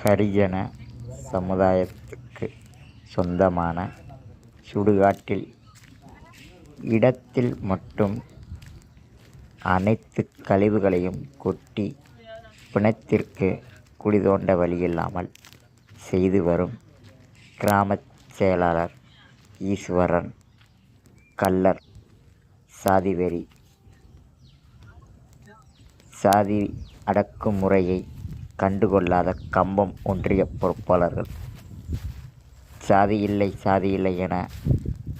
ஹரிஜன சமுதாயத்துக்கு சொந்தமான சுடுகாட்டில் இடத்தில் மட்டும் அனைத்து கழிவுகளையும் கொட்டி பிணத்திற்கு குடிதோண்ட வழியில்லாமல் செய்து வரும் கிராமச் செயலாளர் ஈஸ்வரன் கல்லர் சாதிவெறி. சாதி அடக்குமுறையை கண்டுகொள்ளாத கம்பம் ஒன்றிய பொறுப்பாளர்கள். சாதி இல்லை சாதி இல்லை என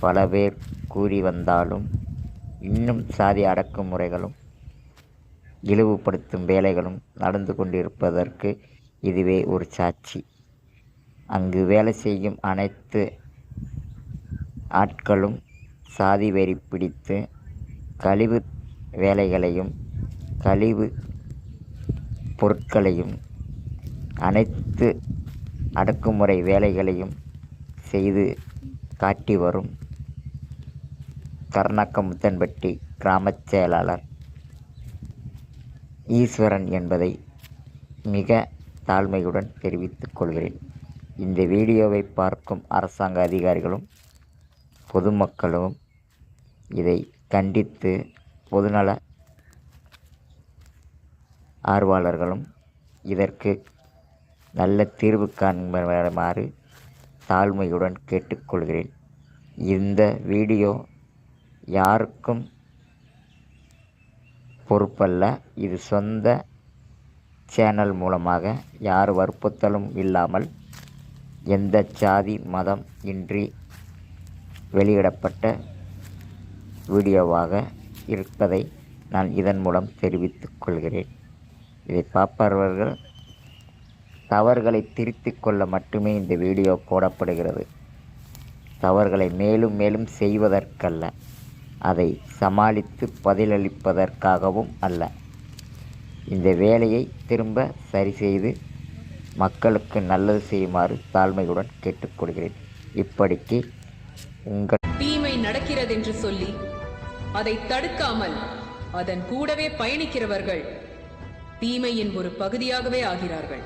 பல பேர் கூறி வந்தாலும் இன்னும் சாதி அடக்குமுறைகளும் இழிவுபடுத்தும் வேலைகளும் நடந்து கொண்டிருப்பதற்கு இதுவே ஒரு சாட்சி. அங்கு வேலை செய்யும் அனைத்து ஆட்களும் சாதி வெறி பிடித்து கழிவு வேலைகளையும் கழிவு பொருட்களையும் அனைத்து அடக்குமுறை வேலைகளையும் செய்து காட்டி வரும் கர்ணாக்கமுத்தன்பட்டி கிராமச் செயலாளர் ஈஸ்வரன் என்பதை மிக தாழ்மையுடன் தெரிவித்துக் கொள்கிறேன். இந்த வீடியோவை பார்க்கும் அரசாங்க அதிகாரிகளும் பொதுமக்களும் இதை கண்டித்து பொதுநல ஆர்வலர்களும் இதற்கு நல்ல தீர்வு காண்பருமாறு தாழ்மையுடன் கேட்டுக்கொள்கிறேன். இந்த வீடியோ யாருக்கும் பொறுப்பல்ல. இது சொந்த சேனல் மூலமாக யார் வற்புறுத்தலும் இல்லாமல் எந்த சாதி மதம் இன்றி வெளியிடப்பட்ட வீடியோவாக இருப்பதை நான் இதன் மூலம் தெரிவித்துக் கொள்கிறேன். இதை பார்ப்பவர்கள் தவறுகளை திருத்தி கொள்ள மட்டுமே இந்த வீடியோ போடப்படுகிறது. தவறுகளை மேலும் மேலும் செய்வதற்கல்ல. அதை சமாளித்து பதிலளிப்பதற்காகவும் அல்ல. இந்த வேலையை திரும்ப சரி செய்து மக்களுக்கு நல்லது செய்யுமாறு தாழ்மையுடன் கேட்டுக்கொள்கிறேன். இப்படிக்கு உங்கள் தீமை நடக்கிறதென்று சொல்லி அதை தடுக்காமல் அதன் கூடவே பயணிக்கிறவர்கள் தீமையின் ஒரு பகுதியாகவே ஆகிறார்கள்.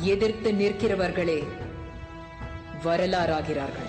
எதிர்த்து நிற்கிறவர்களே வரலாறாகிறார்கள்.